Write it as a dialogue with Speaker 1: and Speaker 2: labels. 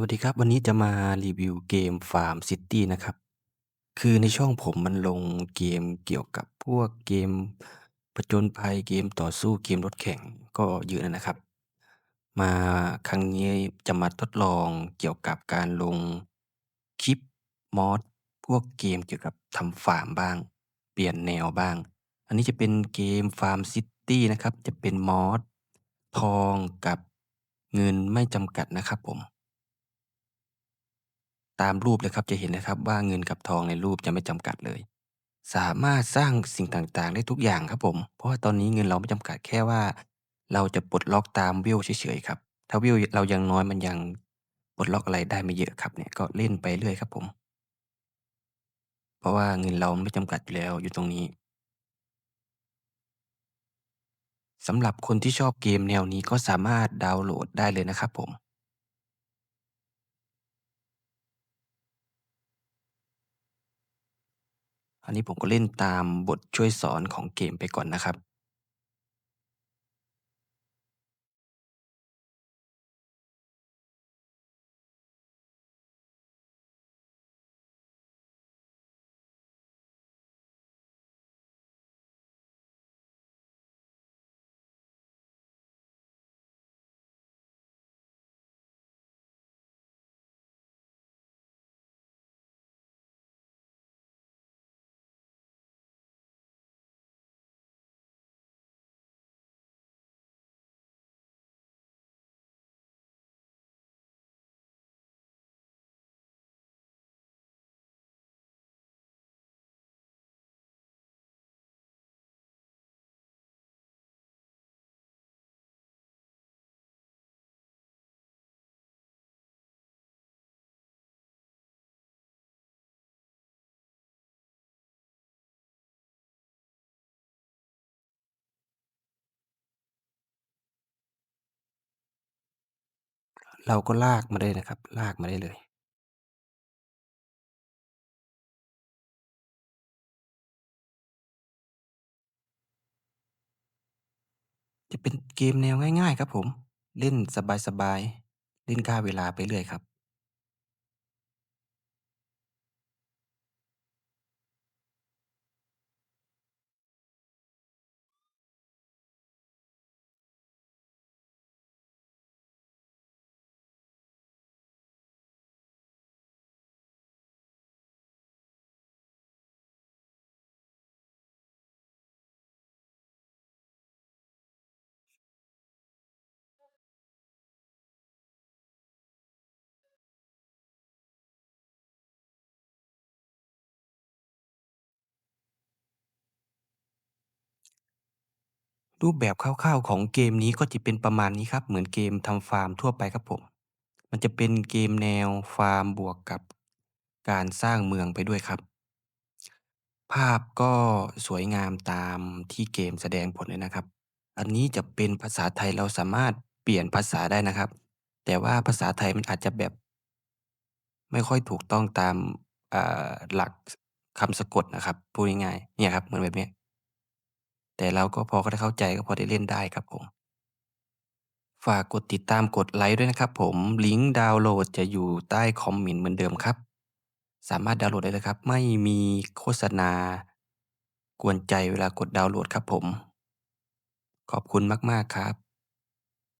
Speaker 1: สวัสดีครับ วันนี้จะมารีวิวเกม Farm City นะครับ คือในช่องผมมันลงเกมเกี่ยวกับพวกเกมผจญภัย เกมต่อสู้ เกมรถแข่งก็เยอะนะครับ มาครั้งนี้จะมาทดลองเกี่ยวกับการลงคลิป mod พวกเกมเกี่ยวกับทำฟาร์มบ้าง เปลี่ยนแนวบ้าง อันนี้จะเป็นเกม Farm City นะครับ จะเป็น mod ทองกับเงินไม่จำกัดนะครับผม ตามรูปเลยครับจะเห็นนะครับว่าเงินกับทองในรูปจะไม่จำกัดเลย สามารถสร้างสิ่งต่างๆ ได้ทุกอย่างครับผม เพราะว่าตอนนี้เงินเราไม่จำกัดแค่ว่า เราจะปลดล็อกตาม whale เฉยๆครับ ถ้า whale เรายังน้อยมันยังปลดล็อกอะไรได้ไม่เยอะครับเนี่ยก็เล่นไปเรื่อยครับผม เพราะว่าเงินเราไม่จำกัดอยู่แล้วอยู่ตรงนี้ สำหรับคนที่ชอบเกมแนวนี้ก็สามารถดาวน์โหลดได้เลยนะครับผม อันนี้ผมก็เล่นตามบทช่วยสอนของเกมไปก่อนนะครับ เราก็ลากมาได้นะครับ ลากมาได้เลย จะเป็นเกมแนวง่าย ๆ ครับผม เล่นสบาย ๆ เล่นฆ่าเวลาไปเรื่อยครับ รูปแบบคร่าว ๆ ของเกมนี้ก็จะเป็นประมาณนี้ครับ เหมือนเกมทำฟาร์มทั่วไปครับผม มันจะเป็นเกมแนวฟาร์มบวกกับการสร้างเมืองไปด้วยครับ ภาพก็สวยงามตามที่เกมแสดงผลเลยนะครับ อันนี้จะเป็นภาษาไทยเราสามารถเปลี่ยนภาษาได้นะครับ แต่ว่าภาษาไทยมันอาจจะแบบ ไม่ค่อยถูกต้องตามหลักคำสะกดนะครับพูดง่ายๆเนี่ยครับเหมือนแบบเนี้ย แต่เราก็พอได้เข้าใจก็พอได้เล่นได้ครับผม ฝากกดติดตามกดไลค์ด้วยนะครับผม ลิงก์ดาวน์โหลดจะอยู่ใต้คอมเมนต์เหมือนเดิมครับ สามารถดาวน์โหลดได้เลยครับ ไม่มีโฆษณา กวนใจเวลากดดาวน์โหลดครับผม ขอบคุณมากๆครับ